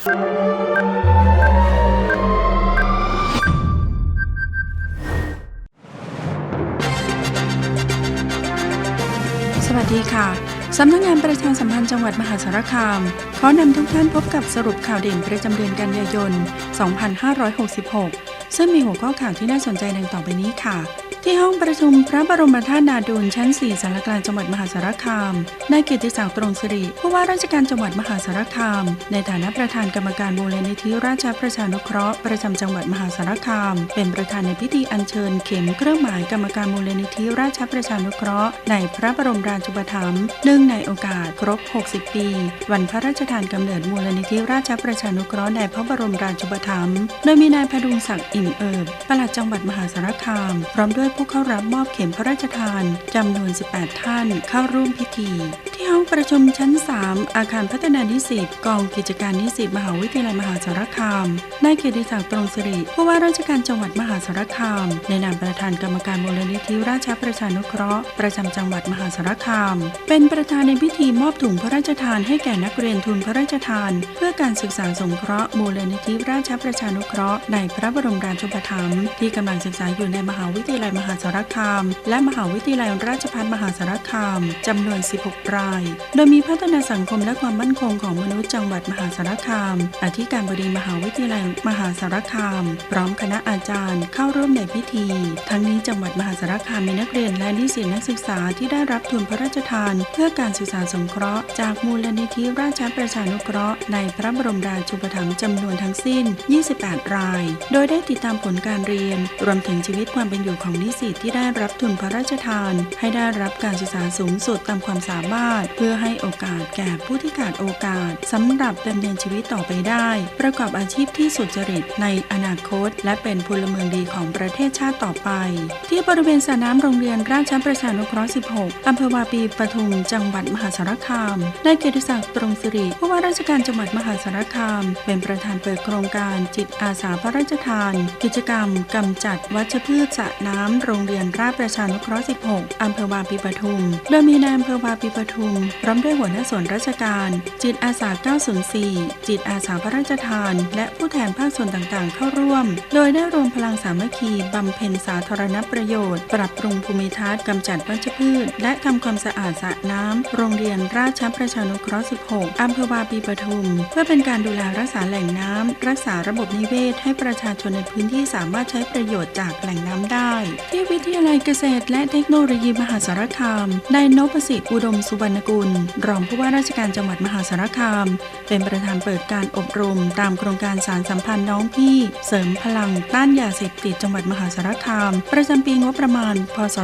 สวัสดีค่ะ สำนักงานประชาสัมพันธ์จังหวัดมหาสารคาม ขอนำทุกท่านพบกับสรุปข่าวเด่นประจำเดือนกันยายน 2566 ซึ่งมีหัวข้อข่าวที่น่าสนใจดังต่อไปนี้ค่ะ ที่ห้องประชุมพระบรมธาตุนาดูลชั้น 4สารกลางจังหวัดมหาสารคาม นายเกียรติศักดิ์ตรงสิริผู้ว่าราชการจังหวัดมหาสารคาม ในฐานะประธานกรรมการมูลนิธิราชประชานุเคราะห์ประจำจังหวัดมหาสารคาม เป็นประธานในพิธีอัญเชิญเข็มเครื่องหมายกรรมการมูลนิธิราชประชานุเคราะห์ในพระบรมราชูปถัมภ์เนื่องในโอกาสครบ 60 ปี วันพระราชทานกำเนิดมูลนิธิราชประชานุเคราะห์ในพระบรมราชูปถัมภ์โดยมีนายพดุงศักดิ์อิ่มเอิบปลัดจังหวัดมหาสารคาม พร้อมด้วยผู้เข้ารับมอบเข็มพระราชทานจำนวน 18 ท่านเข้าร่วมพิธี ห้องประชุมชั้น 3 อาคารพัฒนานิสิตกองกิจการนิสิตมหาวิทยาลัยมหาสารคามนายเกียรติศักดิ์ตรงสิริผู้ว่าราชการจังหวัดมหาสารคาม ในนามประธานกรรมการมูลนิธิราชประชานุเคราะห์ ประจำจังหวัดมหาสารคาม เป็นประธานในพิธีมอบถุงพระราชทานให้แก่นักเรียนทุนพระราชทาน เพื่อการศึกษาสงเคราะห์มูลนิธิราชประชานุเคราะห์ในพระบรมราชูปถัมภ์ที่กำลังศึกษาอยู่ในมหาวิทยาลัยมหาสารคาม และมหาวิทยาลัยราชภัฏมหาสารคามจำนวน 16 รายโดยมีพัฒนาสังคมและความมั่นคงของมนุษย์จังหวัดมหาสารคาม อธิการบดีมหาวิทยาลัยมหาสารคาม พร้อมคณะอาจารย์เข้าร่วมในพิธี ทั้งนี้จังหวัดมหาสารคามมีนักเรียนและนิสิตนักศึกษาที่ได้รับทุนพระราชทาน เพื่อการศึกษาสงเคราะห์จากมูลนิธิราชประชานุเคราะห์ในพระบรมราชูปถัมภ์จำนวนทั้งสิ้น 28 ราย โดยได้ติดตามผลการเรียน รวมถึงชีวิตความเป็นอยู่ของนิสิตที่ได้รับทุนพระราชทาน ให้ได้รับการศึกษาสูงสุดตามความสามารถเพื่อให้โอกาสแก่ผู้ที่ขาดโอกาสสำหรับดำเนินชีวิตต่อไปได้ ประกอบอาชีพที่สุจริตในอนาคต และเป็นพลเมืองดีของประเทศชาติต่อไป ที่บริเวณสระน้ำโรงเรียนราชประชานุเคราะห์ 16 อำเภอวาปีปทุม จังหวัดมหาสารคามนายเกียรติศักดิ์ตรงสิริผู้ว่าราชการจังหวัดมหาสารคาม เป็นประธานเปิดโครงการจิตอาสาพระราชทาน กิจกรรมกำจัดวัชพืชสระน้ำโรงเรียนราชประชานุเคราะห์ 16 อำเภอวาปีปทุม โดยมีนายอำเภอวาปีปทุมพร้อมด้วยหัวหน้าส่วนราชการ จิตอาสา 904 จิตอาสาพระราชทาน และผู้แทนภาคส่วนต่างๆ เข้าร่วม โดยได้รวมพลังสามัคคีบำเพ็ญสาธารณประโยชน์ ปรับปรุงภูมิทัศน์กำจัดวัชพืช และทำความสะอาดสระน้ำ โรงเรียนราชประชานุเคราะห์ 16 อำเภอวาปีปทุม เพื่อเป็นการดูแลรักษาแหล่งน้ำ รักษาระบบนิเวศ ให้ประชาชนในพื้นที่สามารถใช้ประโยชน์จากแหล่งน้ำได้ ที่วิทยาลัยเกษตร และเทคโนโลยีมหาสารคามนายนพสิทธิ์อุดมสุวรรณกุล รองผู้ว่าราชการจังหวัดมหาสารคาม เป็นประธานเปิดการอบรม ตามโครงการสารสัมพันธ์น้องพี่ เสริมพลังต้านยาเสพติดจังหวัดมหาสารคาม ประจำปีงบประมาณ พศ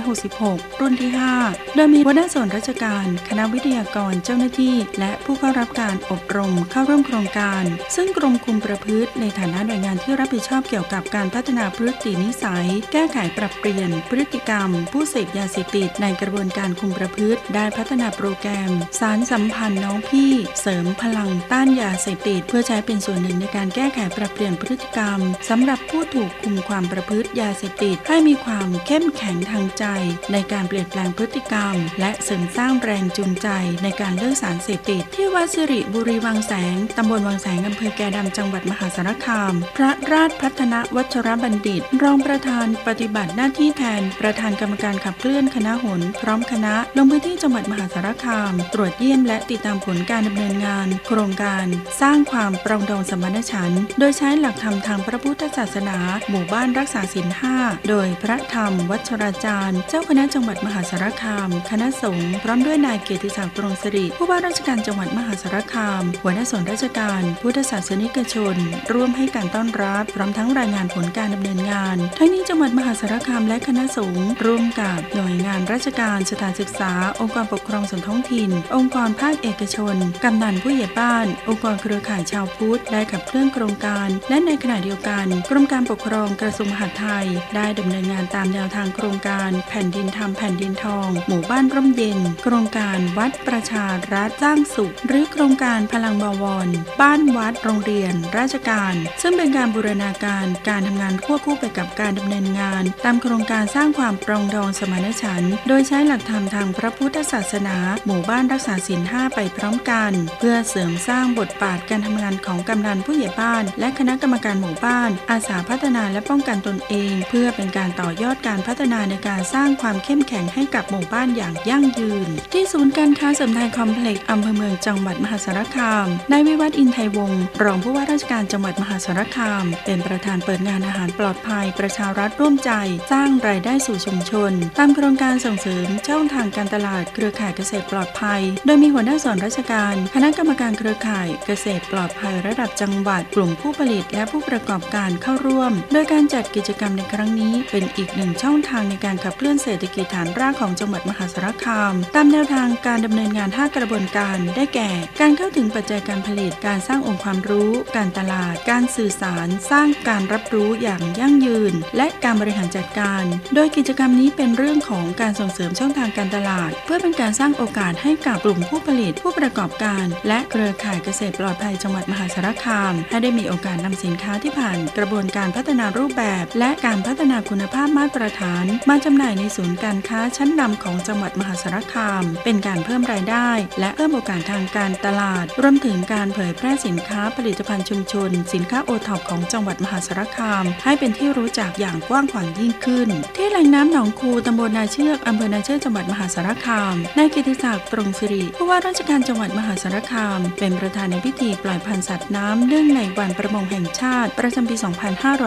2566 รุ่นที่ 5 โดยมีหัวหน้าส่วนราชการ คณะวิทยากรเจ้าหน้าที่ และผู้เข้ารับการอบรมเข้าร่วมโครงการ ซึ่งกรมคุมประพฤติในฐานะหน่วยงานที่รับผิดชอบเกี่ยวกับการพัฒนาพฤตินิสัย แก้ไขปรับเปลี่ยนพฤติกรรม ผู้เสพยาเสพติดในกระบวนการคุมประพฤติได้พัฒนาโปรแกรม สารสัมพันธ์น้องพี่ เสริมพลังต้านยาเสพติด เพื่อใช้เป็นส่วนหนึ่งในการแก้ไขปรับเปลี่ยนพฤติกรรมสำหรับผู้ถูกคุมความประพฤติยาเสพติด ให้มีความเข้มแข็งทางใจ ในการเปลี่ยนแปลงพฤติกรรม และเสริมสร้างแรงจูงใจในการเลิกสารเสพติด ที่วัดสิริบุรีวังแสงตำบลวังแสงอำเภอแกดำจังหวัดมหาสารคาม พระราชพัฒนวัชรบัณฑิต รองประธานปฏิบัติหน้าที่แทน ประธานกรรมการขับเคลื่อนคณะหนพร้อมคณะลงพื้นที่จังหวัดมหาสารคาม ตรวจเยี่ยมและติดตามผลการดำเนินงาน โครงการ สร้างความปรองดองสมณฉันท์โดยใช้หลักธรรมทางพระพุทธศาสนา หมู่บ้านรักษาศีลห้าโดยพระธรรม วัชราจารย์ เจ้าคณะจังหวัดมหาสารคาม คณะสงฆ์พร้อมด้วยนายเกียรติศักดิ์ตรงสิริผู้ว่าราชการจังหวัดมหาสารคาม หัวหน้าส่วนราชการ พุทธศาสนิกชน ร่วมให้การต้อนรับ พร้อมทั้งรายงานผลการดำเนินงาน ทั้งนี้จังหวัดมหาสารคามและคณะสงฆ์ร่วมกับหน่วยงานราชการสถานศึกษา องค์กรปกครองส่วนท้องถิ่น องค์กรภาคเอกชน กำนันผู้ใหญ่บ้าน องค์กรเครือข่ายชาวพุทธได้ขับเคลื่อนโครงการ และในขณะเดียวกัน กรมการปกครองกระทรวงมหาดไทย ได้ดำเนินงานตามแนวทางโครงการ แผ่นดินธรรมแผ่นดินทอง หมู่บ้านร่มเย็น โครงการวัดประชารัฐสร้างสุข หรือโครงการพลังบวร บ้านวัดโรงเรียน ราชการ ซึ่งเป็นการบูรณาการการทำงานควบคู่ไปกับการดำเนินงาน ตามโครงการสร้างความปรองดองสมานฉันท์โดยใช้หลักธรรมทางพระพุทธศาสนา หมู่บ้านรักษาศีลห้าไปพร้อมกัน เพื่อเสริมสร้างบทบาทการทำงานของกำนันผู้ใหญ่บ้าน และคณะกรรมการหมู่บ้าน อาสาพัฒนาและป้องกันตนเอง เพื่อเป็นการต่อยอดการพัฒนาในการสร้างความเข้มแข็งให้กับหมู่บ้านอย่างยั่งยืน ที่ศูนย์การค้าเสริมไทยคอมเพล็กซ์อำเภอเมืองจังหวัดมหาสารคามนายวิวัฒน์อินไทยวงศ์รองผู้ว่าราชการจังหวัดมหาสารคาม เป็นประธานเปิดงานอาหารปลอดภัย ประชารัฐร่วมใจ สร้างรายได้สู่ชุมชน ตามโครงการส่งเสริมช่องทางการตลาดเครือข่ายเกษตรปลอดภัย โดยมีหัวหน้าส่วนราชการ คณะกรรมการเครือข่ายเกษตรปลอดภัยระดับจังหวัด กลุ่มผู้ผลิตและผู้ประกอบการเข้าร่วม โดยการจัดกิจกรรมในครั้งนี้ เป็นอีกหนึ่งช่องทางในการขับเคลื่อนเศรษฐกิจฐานรากของจังหวัดมหาสารคาม ตามแนวทางการดำเนินงาน 5 กระบวนการ ได้แก่ การเข้าถึงปัจจัยการผลิต การสร้างองค์ความรู้ การตลาด การสื่อสาร สร้างการรับรู้อย่างยั่งยืน และการบริหารจัดการ โดยกิจกรรมนี้เป็นเรื่องของการส่งเสริมช่องทางการตลาด เพื่อเป็นการการสร้างโอกาสให้กับกลุ่มผู้ผลิตผู้ประกอบการ และเครือข่ายเกษตรปลอดภัยจังหวัดมหาสารคาม ให้ได้มีโอกาสนำสินค้าที่ผ่าน กระบวนการพัฒนารูปแบบ และการพัฒนาคุณภาพมาตรฐาน มาจำหน่ายในศูนย์การค้าชั้นนำของจังหวัดมหาสารคาม เป็นการเพิ่มรายได้ และเพิ่มโอกาสทางการตลาด รวมถึงการเผยแพร่สินค้าผลิตภัณฑ์ชุมชน สินค้าโอท็อปของจังหวัดมหาสารคาม ให้เป็นที่รู้จักอย่างกว้างขวางยิ่งขึ้น ที่แหล่งน้ำหนองคูตำบลนาเชือกอำเภอนาเชือกจังหวัดมหาสารคามนายกิติศักดิ์ตรงสิริผู้ว่าราชการจังหวัดมหาสารคาม เป็นประธานในพิธีปล่อยพันธุ์สัตว์น้ำเนื่องในวันประมงแห่งชาติ ประจำปี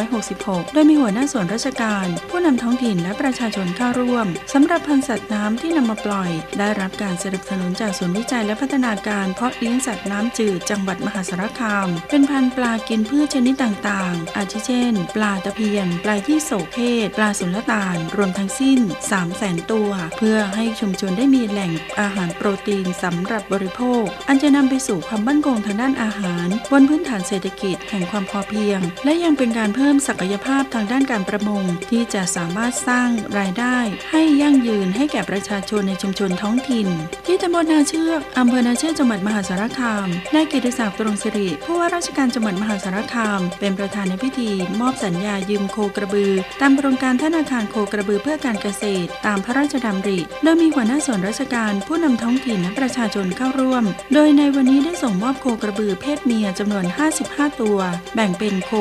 2566 โดยมีหัวหน้าส่วนราชการ ผู้นำท้องถิ่นและประชาชนเข้าร่วมสำหรับพันธุ์สัตว์น้ำที่นำมาปล่อย ได้รับการสนับสนุนจากศูนย์วิจัยและพัฒนาการเพาะเลี้ยงสัตว์น้ำจืดจังหวัดมหาสารคาม เป็นพันธุ์ปลากินพืชชนิดต่างๆ อาทิเช่น ปลาตะเพียน ปลายี่โสเพศปลาสุลต่าน รวมทั้งสิ้น 3 0 0แสนตัว เพื่อให้ชุมชนได้มีแหล่งอาหารโปรตีนสำหรับบริโภค อันจะนำไปสู่ความมั่นคงทางด้านอาหาร บนพื้นฐานเศรษฐกิจแห่งความพอเพียง และยังเป็นการเพิ่มศักยภาพทางด้านการประมง ที่จะสามารถสร้างรายได้ ให้ยั่งยืนให้แก่ประชาชนในชุมชนท้องถิ่น ที่ตำบลนาเชือกอำเภอนาเชือกจังหวัดมหาสารคามนายกิติศักดิ์ตรงสิริผู้ว่าราชการจังหวัดมหาสารคาม เป็นประธานในพิธี มอบสัญญายืมโคกระบือ ตามโครงการธนาคารโคกระบือเพื่อการเกษตร ตามพระราชดำริโดยมีหัวหน้าส่วนราชการผู้นำท้องถิ่นและประชาชนเข้าร่วม โดยในวันนี้ได้ส่งมอบโคกระบือเพศเมียจำนวน 55 ตัว แบ่งเป็นโค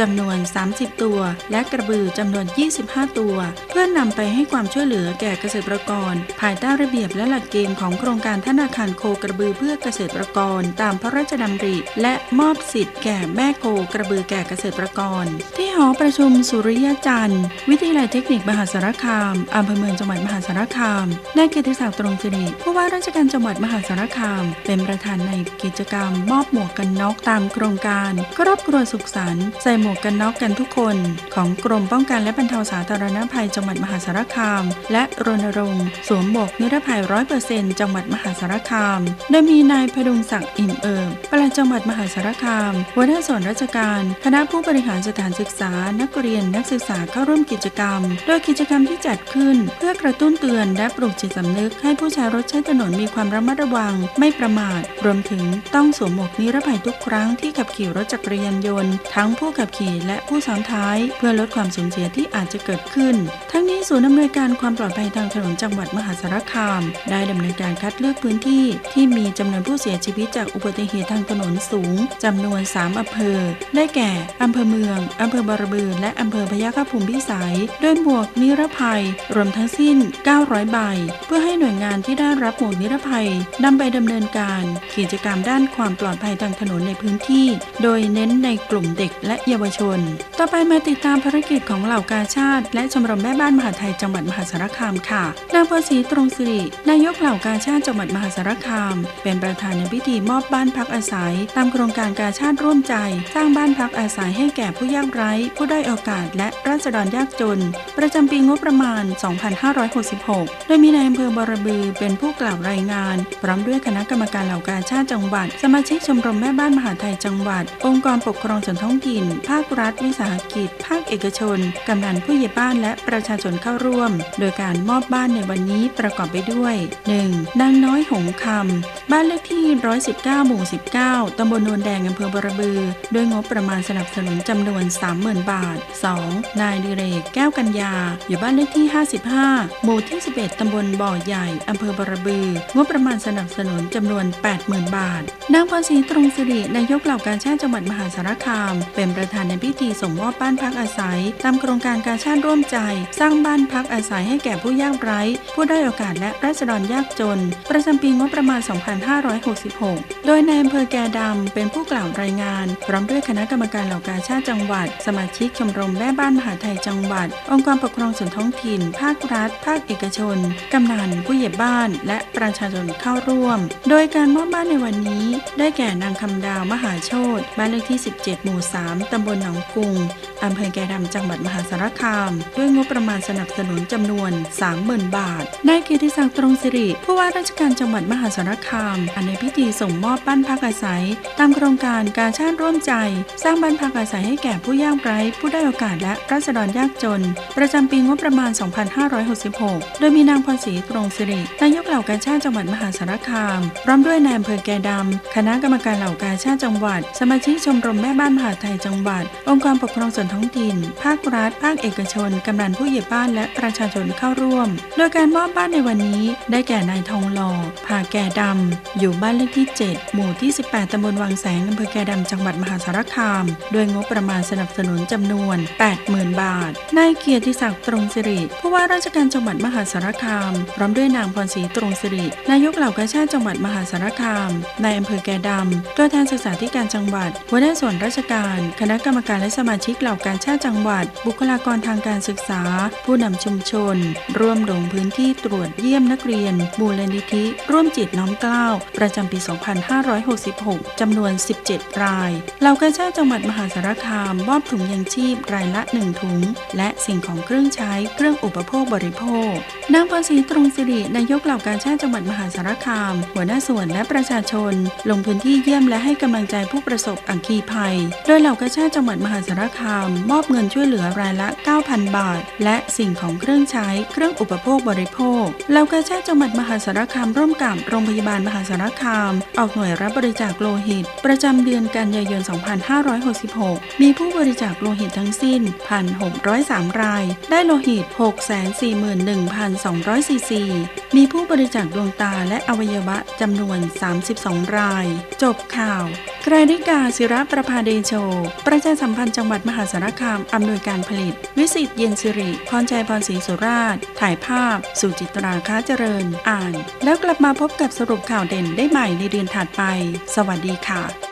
จำนวน 30 ตัว และกระบือจำนวน 25 ตัว เพื่อนำไปให้ความช่วยเหลือแก่เกษตรกร ภายใต้ระเบียบและหลักเกณฑ์ของโครงการธนาคารโคกระบือเพื่อเกษตรกร ตามพระราชดำริ และมอบสิทธิ์แก่แม่โคกระบือแก่เกษตรกร ที่หอประชุมสุริยจันทร์ วิทยาลัยเทคนิคมหาสารคามอำเภอเมืองจังหวัดมหาสารคามนายเกียรติศักดิ์ตรงสิริผู้ว่าราชการจังหวัดมหาสารคาม เป็นประธานในกิจกรรม มอบหมวกกันน็อกตามโครงการ ครอบครัวสุขสันต์ใส่หมวกกันน็อกกันทุกคน ของกรมป้องกันและบรรเทาสาธารณภัยจังหวัดมหาสารคาม และรณรงค์สวมหมวกนิรภัยร้อยเปอร์เซ็นต์จังหวัดมหาสารคาม โดยมีนายพดุงศักดิ์อิ่มเอิบปลัดจังหวัดมหาสารคามหัวหน้าส่วนราชการ คณะผู้บริหารสถานศึกษา นักเรียนนักศึกษาเข้าร่วมกิจกรรม โดยกิจกรรมที่จัดขึ้น เพื่อกระตุ้นเตือนและปลุกจิตสำนึกให้ผู้ใช้รถใช้ถนนมีความระมัดระวัง ไม่ประมาท รวมถึงต้องสวมหมวกนิรภัยทุกครั้งที่ขับขี่รถจักรยานยนต์ ทั้งผู้ขับขี่และผู้ซ้อนท้าย เพื่อลดความสูญเสียที่อาจจะเกิดขึ้น ทั้งนี้ศูนย์อำนวยการความปลอดภัยทางถนนจังหวัดมหาสารคาม ได้ดำเนินการคัดเลือกพื้นที่ที่มีจำนวนผู้เสียชีวิตจากอุบัติเหตุทางถนนสูงจำนวน 3อำเภอ ได้แก่อำเภอเมืองอำเภอบารบือและอำเภอพยาคฆภูมิพิสัยด้วยหมวกนิรภัย รวมทั้งสิ้น 900 ใบ เพื่อให้หน่วยงานที่ได้รับหมวกนิรภัยนำไปดำเนินการกิจกรรมด้านความปลอดภัยทางถนนในพื้นที่ โดยเน้นในกลุ่มเด็กและเยาวชน ต่อไปมาติดตามภารกิจของเหล่ากาชาติ และชมรมแม่บ้านมหาไทยจังหวัดมหาสารคามค่ะนางพรศรีตรงสิรินายกเหล่ากาชาติจังหวัดมหาสารคาม เป็นประธานในพิธีมอบบ้านพักอาศัย ตามโครงการกาชาติร่วมใจ สร้างบ้านพักอาศัยให้แก่ผู้ยากไร้ ผู้ได้อยโอกาส และราษฎรยากจน ประจำปีงบประมาณ 2566 โดยมีนายอำเภอบรบือเป็นผู้กล่าวรายงาน พร้อมด้วยคณะกรรมการเหล่ากาชาติจังหวัด สมาชิกชมรมแม่บ้านมหาไทยจังหวัด องค์กรปกครองส่วนท้องถิ่น ภาครัฐ วิสาหกิจ ภาคเอกชน กำนันผู้ใหญ่บ้านและประชาชนเข้าร่วม โดยการมอบบ้านในวันนี้ประกอบไปด้วย 1. นางน้อยหงคำบ้านเลขที่ 119 หมู่ 19 ตำบลโนนแดงอำเภอบรบือ ด้วยงบประมาณสนับสนุนจำนวน 30,000 บาท 2. นายดิเรก แก้วกัญญา อยู่บ้านเลขที่ 55 หมู่ที่ 11 ตำบลบ่อใหญ่อำเภอบรบืองบประมาณสนับสนุนจำนวน 80,000 บาท นางพรศรีตรงสิรินายกเหล่าการชาติจังหวัดมหาสารคาม เป็นประธานในพิธีส่งมอบบ้านพักอาศัย ตามโครงการการชาติร่วมใจ สร้างบ้านพักอาศัยให้แก่ผู้ยากไร้ ผู้ด้อยโอกาสและราษฎรยากจน ประจำปีงบประมาณ 2566 โดยในายอำเภอแกดำเป็นผู้กล่าวรายงาน พร้อมด้วยคณะกรรมการเหล่ากาชาติจังหวัด สมาชิกชมรมแม่บ้านมหาไทยจังหวัด องค์กรปกครองส่วนท้องถิ่น ภาครัฐ ภาคเอกชน กำนันผู้ใหญ่บ้านและประชาชนเข้าร่วม โดยการมอบบ้านในวันนี้ ได้แก่นางคำดาวมหาโชตบ้านเลขที่ 17 หมู่ 3 ตำบลหนองกุง อำเภอแกดำจังหวัดมหาสารคาม ด้วยงบประมาณสนับสนุนจำนวน 30,000 บาทนายเกียรติศักดิ์ตรงสิริผู้ว่าราชการจังหวัดมหาสารคามอันในพิธีส่งมอบบ้านพักอาศัย ตามโครงการการชาติร่วมใจ สร้างบ้านพักอาศัยให้แก่ผู้ยากไร้ผู้ได้โอกาสและราษฎรยากจน ประจำปีงบประมาณ 2566 โดยมีนางพรศรีตรงสิรินายกเหล่ากาชาติจังหวัดมหาสารคามพร้อมด้วยนายอำเภอแกดำคณะกรรมการเหล่ากาชาติจังหวัด สมาชิกชมรมแม่บ้านมหาไทยจังหวัด องค์กรปกครองส่วนท้องถิ่น ภาครัฐ ภาคเอกชน กำนันผู้ใหญ่บ้านและประชาชนเข้าร่วม โดยการมอบบ้านในวันนี้ได้แก่นายทองหล่อผาแก่ดำ อยู่บ้านเลขที่ 7 หมู่ที่ 18 ตำบลวังแสงอำเภอแก่ดำจังหวัดมหาสารคาม ด้วยงบประมาณสนับสนุนจำนวน 80,000 บาท นายเกียรติศักดิ์ตรงสิริ ผู้ว่าราชการจังหวัดมหาสารคาม พร้อมด้วยนางพรศรีตรงสิริ นายกเหล่ากาชาติจังหวัดมหาสารคาม นายอำเภอแก่ดำ ตัวแทนศึกษาธิการจังหวัดหัวหน้าส่วนราชการ คณะกรรมการและสมาชิกเหล่าการชาติจังหวัด บุคลากรทางการศึกษา ผู้นำชุมชน ร่วมลงพื้นที่ตรวจเยี่ยมนักเรียนมูลนิธิ ร่วมจิตน้อมเกล้าประจำปี 2566 จำนวน 17 รายเหล่ากาชาติจังหวัดมหาสารคามมอบถุงยังชีพรายละ 1 ถุง และสิ่งของเครื่องใช้เครื่องอุปโภคบริโภคนางพรศรีตรงสิรินายกเหล่ากาชาติจังหวัดมหาสารคาม หัวหน้าส่วนและประชาชน ลงพื้นที่เยี่ยมและให้กำลังใจผู้ประสบอัคคีภัย โดยเหล่ากาชาติจังหวัดมหาสารคามมอบเงินช่วยเหลือรายละ 9,000 บาท และสิ่งของเครื่องใช้เครื่องอุปโภคบริโภคเหล่ากาชาติจังหวัดมหาสารคามร่วมกับโรงพยาบาลมหาสารคาม ออกหน่วยรับบริจาคโลหิต ประจำเดือนกันยายน 2566 มีผู้บริจาคโลหิตทั้งสิ้น 1,603 ราย ได้โลหิต 641,200ซีซีมีผู้บริจาคดวงตาและอวัยวะจำนวน 32 ราย จบข่าว กรายดิกาศิระประภาเดโช ประชาสัมพันธ์จังหวัดมหาสารคาม อำนวยการผลิต วิสิตเย็นสิริ พรชัยพรศรีสุราช ถ่ายภาพ สุจิตราค้าเจริญ อ่าน แล้วกลับมาพบกับสรุปข่าวเด่นได้ใหม่ในเดือนถัดไป สวัสดีค่ะ